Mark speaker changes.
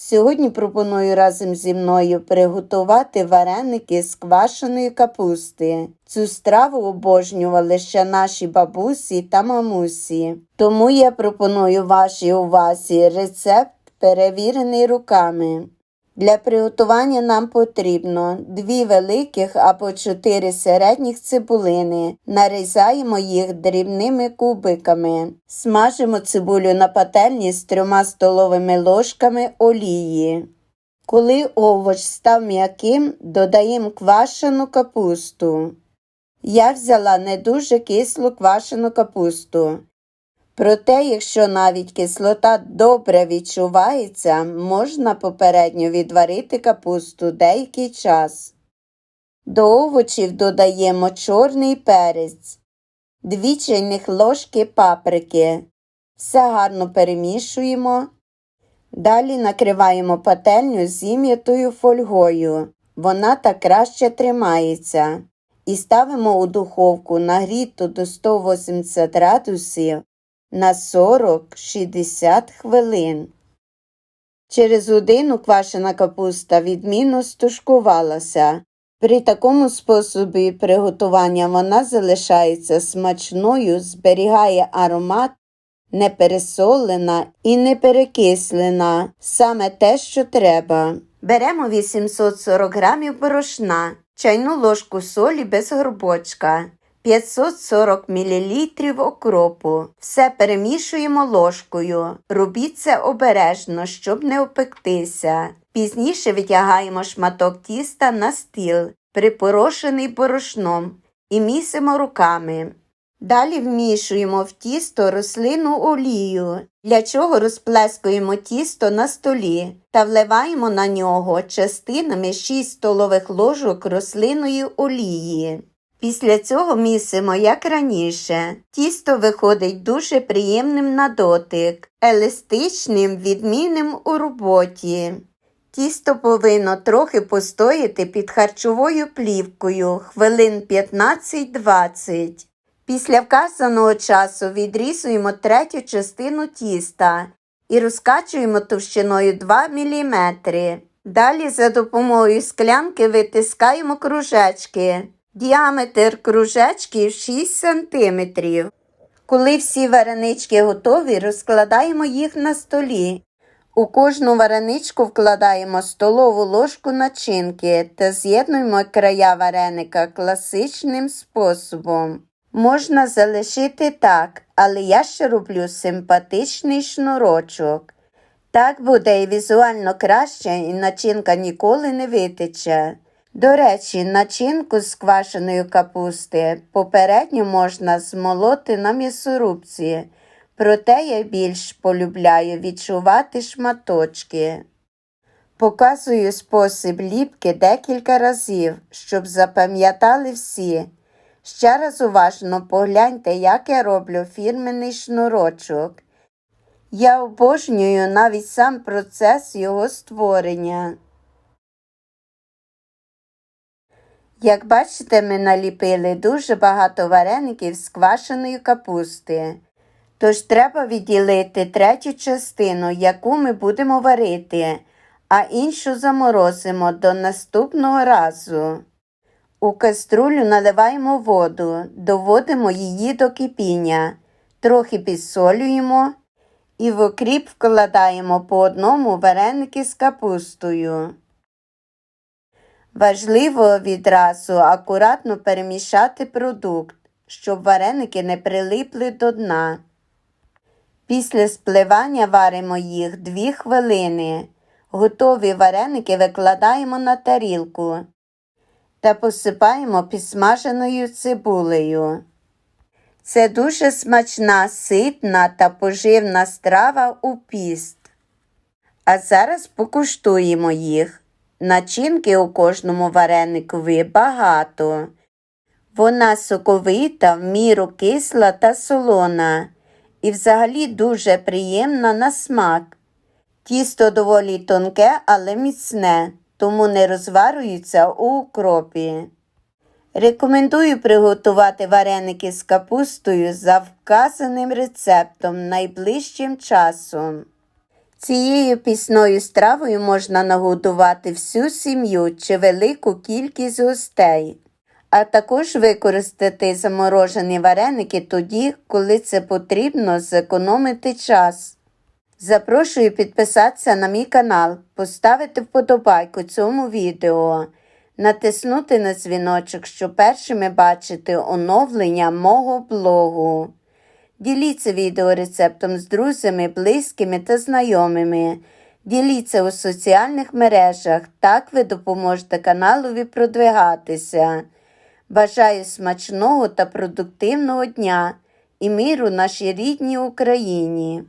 Speaker 1: Сьогодні пропоную разом зі мною приготувати вареники з квашеної капусти. Цю страву обожнювали ще наші бабусі та мамусі. Тому я пропоную вашій увазі рецепт, перевірений руками. Для приготування нам потрібно 2 великих або 4 середніх цибулини. Нарізаємо їх дрібними кубиками. Смажимо цибулю на пательні з 3 столовими ложками олії. Коли овоч став м'яким, додаємо квашену капусту. Я взяла не дуже кислу квашену капусту. Проте, якщо навіть кислота добре відчувається, можна попередньо відварити капусту деякий час. До овочів додаємо чорний перець, 2 чайних ложки паприки. Все гарно перемішуємо. Далі накриваємо пательню зім'ятою фольгою. Вона так краще тримається. І ставимо у духовку нагріту до 180 градусів на 40-60 хвилин. Через годину квашена капуста відмінно стушкувалася. При такому способі приготування вона залишається смачною, зберігає аромат, не пересолена і не перекислена, саме те, що треба. Беремо 840 г борошна, чайну ложку солі без горбочка. 540 мл окропу. Все перемішуємо ложкою. Робіть це обережно, щоб не опектися. Пізніше витягаємо шматок тіста на стіл, припорошений борошном, і місимо руками. Далі вмішуємо в тісто рослину олію, для чого розплескуємо тісто на столі та вливаємо на нього частинами 6 столових ложок рослиної олії. Після цього місимо, як раніше. Тісто виходить дуже приємним на дотик, еластичним, відмінним у роботі. Тісто повинно трохи постояти під харчовою плівкою хвилин 15-20. Після вказаного часу відрізуємо третю частину тіста і розкачуємо товщиною 2 мм. Далі за допомогою склянки витискаємо кружечки. Діаметр кружечків 6 см. Коли всі варенички готові, розкладаємо їх на столі. У кожну вареничку вкладаємо столову ложку начинки та з'єднуємо края вареника класичним способом. Можна залишити так, але я ще роблю симпатичний шнурочок. Так буде і візуально краще, і начинка ніколи не витече. До речі, начинку з квашеної капусти попередньо можна змолоти на м'ясорубці, проте я більш полюбляю відчувати шматочки. Показую спосіб ліпки декілька разів, щоб запам'ятали всі. Ще раз уважно погляньте, як я роблю фірменний шнурочок. Я обожнюю навіть сам процес його створення. Як бачите, ми наліпили дуже багато вареників з квашеної капусти. Тож треба відділити третю частину, яку ми будемо варити, а іншу заморозимо до наступного разу. У каструлю наливаємо воду, доводимо її до кипіння, трохи підсолюємо і в окріп вкладаємо по одному вареники з капустою. Важливо відразу акуратно перемішати продукт, щоб вареники не прилипли до дна. Після спливання варимо їх 2 хвилини. Готові вареники викладаємо на тарілку та посипаємо підсмаженою цибулею. Це дуже смачна, ситна та поживна страва у піст. А зараз покуштуємо їх. Начинки у кожному вареникові багато. Вона соковита, в міру кисла та солона і взагалі дуже приємна на смак. Тісто доволі тонке, але міцне, тому не розварюється у укропі. Рекомендую приготувати вареники з капустою за вказаним рецептом найближчим часом. Цією пісною стравою можна нагодувати всю сім'ю чи велику кількість гостей, а також використати заморожені вареники тоді, коли це потрібно зекономити час. Запрошую підписатися на мій канал, поставити вподобайку цьому відео, натиснути на дзвіночок, щоб першими бачити оновлення мого блогу. Діліться відеорецептом з друзями, близькими та знайомими. Діліться у соціальних мережах, так ви допоможете каналові продвигатися. Бажаю смачного та продуктивного дня і миру нашій рідній Україні.